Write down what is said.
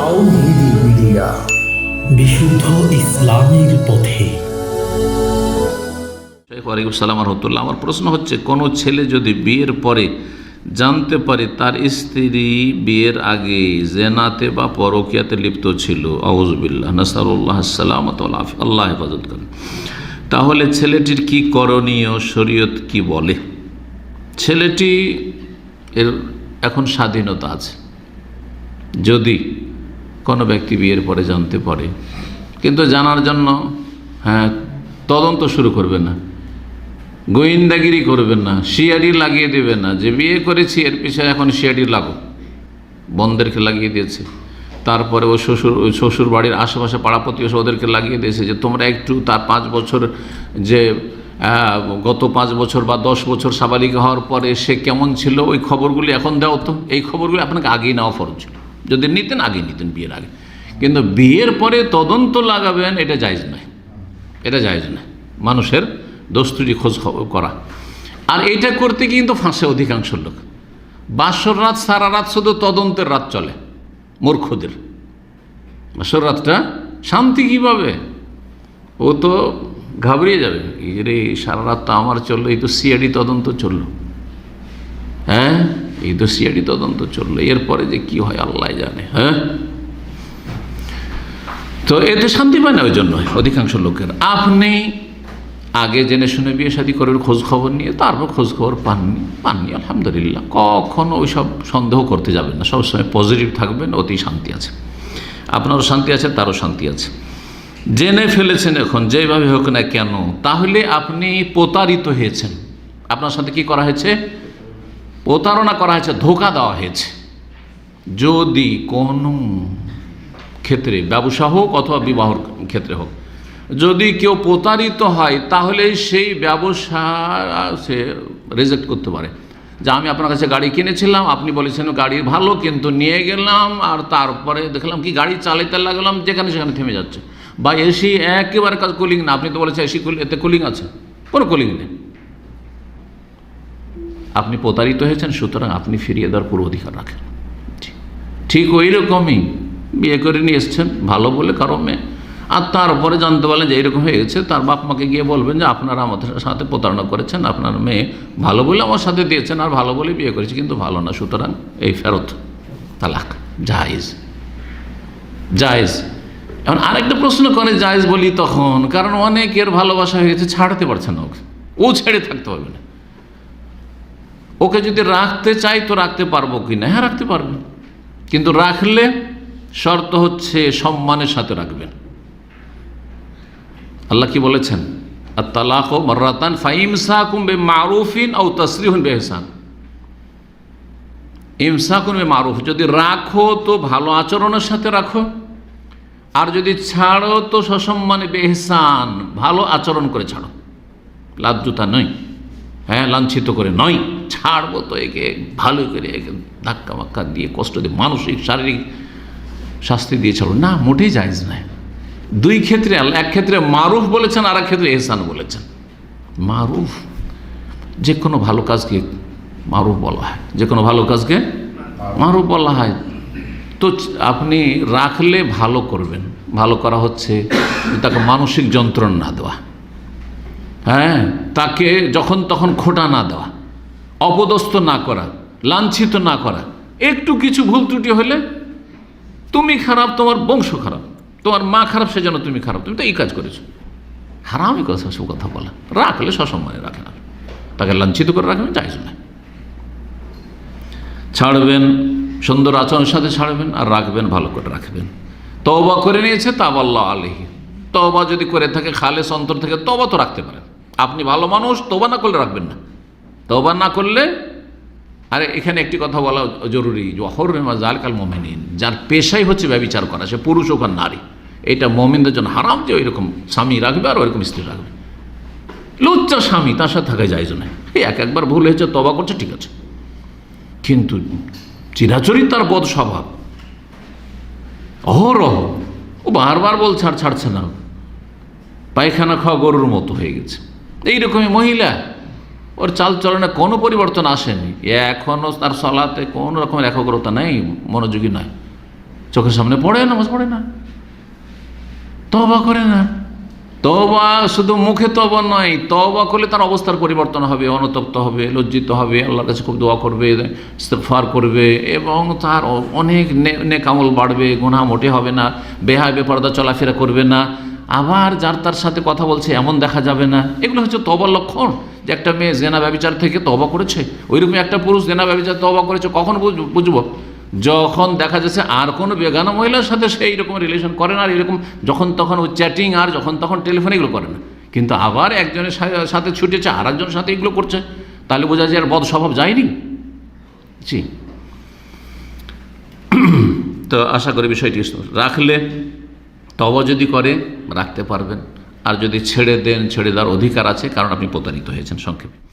তাওহিদি media. বিশুদ্ধ ইসলামের পথে। ওয়ালাইকুম সালাম রহমতুল্লাহ, আমার প্রশ্ন হচ্ছে, কোনো ছেলে যদি বিয়ের পরে জানতে পারে তার স্ত্রী বিয়ের আগে জেনাতে বা পরকিয়াতে লিপ্ত ছিল আউজবিল্লাহ নাসারুল্লাহ সালামত আল্লাহ হেফাজত করেন। তাহলে ছেলেটির কি করণীয়, শরীয়ত কি বলে? ছেলেটি এর এখন স্বাধীনতা আছে। যদি কোনো ব্যক্তি বিয়ের পরে জানতে পারে। কিন্তু জানার জন্য হ্যাঁ তদন্ত শুরু করবে না। গোয়েন্দাগিরি করবেন না, সিআইডি লাগিয়ে দেবে না যে বিয়ে করেছি, এর পিছনে এখন সিআইডি লাগো বন্ধেরকে লাগিয়ে দিয়েছে। তারপরে ও শ্বশুর, ওই শ্বশুর বাড়ির আশেপাশে পাড়া প্রতিবেশী ওদেরকে লাগিয়ে দিয়েছে যে তোমরা একটু তার পাঁচ বছর যে গত পাঁচ বছর বা দশ বছর সাবালিকা হওয়ার পরে সে কেমন ছিল, ওই খবরগুলি এখন দাও তো। এই খবরগুলি আপনাকে আগেই নেওয়া ফরজ ছিল। যদি নিতেন, আগেই নিতেন, বিয়ের আগে। কিন্তু বিয়ের পরে তদন্ত লাগাবেন, এটা জায়জ নয়। এটা জায়জ নয়। মানুষের দোস্তুরি খোঁজ করা। আর এটা করতে কিন্তু ফাঁসে অধিকাংশ লোক। বাসর রাত, সারা রাত শুধু তদন্তের রাত চলে, মূর্খদের। বাসর রাতটা শান্তি কীভাবে? ও তো ঘাবড়িয়ে যাবে। এই রে, সারা রাত তো আমার চলল, এই তো সিআইডি তদন্ত চলল। হ্যাঁ? এই সিআইডি তদন্ত চলল। এরপরে যে কি হয়, আল্লাহ জানে হ্যাঁ? তো এতে শান্তি পায় না ওই জন্য অধিকাংশ লোকের। আপনি আগে জেনে শুনে বিয়ে শাদী করার খোঁজ খবর নিয়ে, তারপর খোঁজ খবর পাননি পাননি, আলহামদুলিল্লাহ। কখনো ওই সব সন্দেহ করতে যাবেন না। সবসময় পজিটিভ থাকবেন, অতি শান্তি আছে। আপনারও শান্তি আছে, তারও শান্তি আছে। জেনে ফেলেছেন এখন, যেভাবে হোক না কেন, তাহলে আপনি প্রতারিত হয়েছেন। আপনার সাথে কি করা হয়েছে? প্রতারণা করা হয়েছে, ধোকা দেওয়া হয়েছে। যদি কোনো ক্ষেত্রে, ব্যবসা হোক অথবা বিবাহর ক্ষেত্রে হোক, যদি কেউ প্রতারিত হয়, তাহলে সেই ব্যবসা সে রেজেক্ট করতে পারে। যে আমি আপনার কাছে গাড়ি কিনেছিলাম, আপনি বলেছেন গাড়ি ভালো, কিন্তু নিয়ে গেলাম আর তারপরে দেখলাম কি গাড়ি চালাইতে লাগলাম, যেখানে সেখানে থেমে যাচ্ছে। বা এসি একেবারে কাজ কুলিং না, আপনি তো বলেছেন এসি কুল এতে কুলিং আছে। কোনো কুলিং নেই। আপনি প্রতারিত হয়েছেন, সুতরাং আপনি ফিরিয়ে দেওয়ার পুরো অধিকার রাখেন। ঠিক ওই রকমই বিয়ে করে নিয়ে এসছেন, ভালো বলে কারও মেয়ে। আর তারপরে জানতে পারলেন যে এইরকম হয়ে গেছে, তার বাপ মাকে গিয়ে বলবেন যে আপনারা আমাদের সাথে প্রতারণা করেছেন, আপনার মেয়ে ভালো বলে আমার সাথে দিয়েছেন আর ভালো বলে বিয়ে করেছে, কিন্তু ভালো না, সুতরাং এই ফেরত, তালাক, জায়েজ। জায়েজ। এখন আরেকটা প্রশ্ন করে, জায়েজ বলি তখন, কারণ অনেকের ভালোবাসা হয়ে গেছে ছাড়তে পারছে না ওকে। ও ছেড়ে থাকতে পারবে না। ওকে যদি রাখতে চাই তো রাখতে পারব কি না? হ্যাঁ রাখতে পারবেন কিন্তু রাখলে শর্ত হচ্ছে সম্মানের সাথে রাখবেন। আল্লাহ কি বলেছেন? আর তালাক মর্রাতান ফাইমসা কুম্বে মারুফিন ও তসরিহন বেহসান ইমসাকুন বে মারুফ যদি রাখো তো ভালো আচরণের সাথে রাখো, আর যদি ছাড়ো তো সসম্মানে বেহসান ভালো আচরণ করে ছাড়ো। লাজ্জুতা নয়। হ্যাঁ লাঞ্ছিত করে নয়, ছাড়বো তো একে, ভালো করে একে ধাক্কা মাক্কা দিয়ে কষ্ট দিয়ে মানসিক, শারীরিক শাস্তি দিয়ে ছাড়ো না, মোটেই জায়জ নয়। দুই ক্ষেত্রে এক ক্ষেত্রে মারুফ বলেছেন আর এক ক্ষেত্রে এহসান বলেছেন। মারুফ, যে কোনো ভালো কাজকে মারুফ বলা হয়। যে কোনো ভালো কাজকে মারুফ বলা হয়। তো আপনি রাখলে ভালো করবেন। ভালো করা হচ্ছে, তাকে মানসিক যন্ত্রণা না দেওয়া। হ্যাঁ তাকে যখন তখন খোটা না দেওয়া, অপদস্থ না করা, লাঞ্ছিত না করা, একটু কিছু ভুল ত্রুটি হলে তুমি খারাপ, তোমার বংশ খারাপ, তোমার মা খারাপ সেজন্য তুমি খারাপ, তুমি তো এই কাজ করেছ। হারামই কথা সব কথা বলা। রাখলে সসম্মানে রাখেন আপনি তাকে লাঞ্ছিত করে রাখবেন চাইছ না ছাড়বেন, সুন্দর আচরণের সাথে ছাড়বেন আর রাখবেন, ভালো করে রাখবেন। তবা করে নিয়েছে তা বল্লা আলহি তবা যদি করে থাকে, খালেস অন্তর থেকে তবা তো রাখতে পারেন। আপনি ভালো মানুষ তবা না করলে রাখবেন না। তবা না করলে, আরে এখানে একটি কথা বলা জরুরি জাল কাল মোমেনিন, যার পেশাই হচ্ছে ব্যবচার করা, সে পুরুষ হোক আর নারী। এটা মোমিনদের জন্য হারাম যে ওই রকম স্বামী রাখবে আর ওইরকম স্ত্রী রাখবে। লুচ্চা স্বামী, তার সাথে থাকা যায় এই এক একবার ভুল হয়েছে তবা করছে, ঠিক আছে। কিন্তু চিরাচরিত তার বদ স্বভাব। অহরহ, ও বারবার বলছে, আর ছাড়ছে না। পায়খানা খাওয়া গরুর মতো হয়ে গেছে। এইরকমই মহিলা। ওর চালচলনে কোনো পরিবর্তন আসেনি। এখনও তার সলাতে কোনো রকমের একাগ্রতা নেই, মনোযোগী নয়। চোখের সামনে পড়ে নামাজ পড়ে না। তবা করে না। তবা শুধু মুখে তবা নয় তবা করলে তার অবস্থার পরিবর্তন হবে, অনুতপ্ত হবে, লজ্জিত হবে, আল্লাহর কাছে খুব দোয়া করবে, ইস্তেগফার করবে এবং তার অনেক নেকামল বাড়বে, গুনাহ মোটে হবে না, বেহায় বেপরদা চলাফেরা করবে না। আবার যার তার সাথে কথা বলছে, এমন দেখা যাবে না। এগুলো হচ্ছে তবার লক্ষণ যে একটা মেয়ে জেনা ব্যবচার থেকে তবা করেছে। ওইরকম একটা পুরুষ জেনা ব্যবচার তবা করেছে, কখন বুঝ- বুঝব? যখন দেখা যাচ্ছে আর কোনো বেগানা মহিলার সাথে সেই রকম রিলেশন করে না, আর এরকম যখন তখন ও চ্যাটিং আর যখন তখন টেলিফোন এগুলো করে না। কিন্তু আবার একজনের সাথে ছুটেছে আর একজনের সাথে এগুলো করছে, তাহলে বোঝা যায় আর বদ স্বভাব যায়নি। জি। তো আশা করি বিষয়টি রাখলে তব যদি করে, রাখতে পারবেন। আর যদি ছেড়ে দেন, ছেড়ে দেওয়ার অধিকার আছে, কারণ আপনি প্রতারিত হয়েছেন সংক্ষেপে।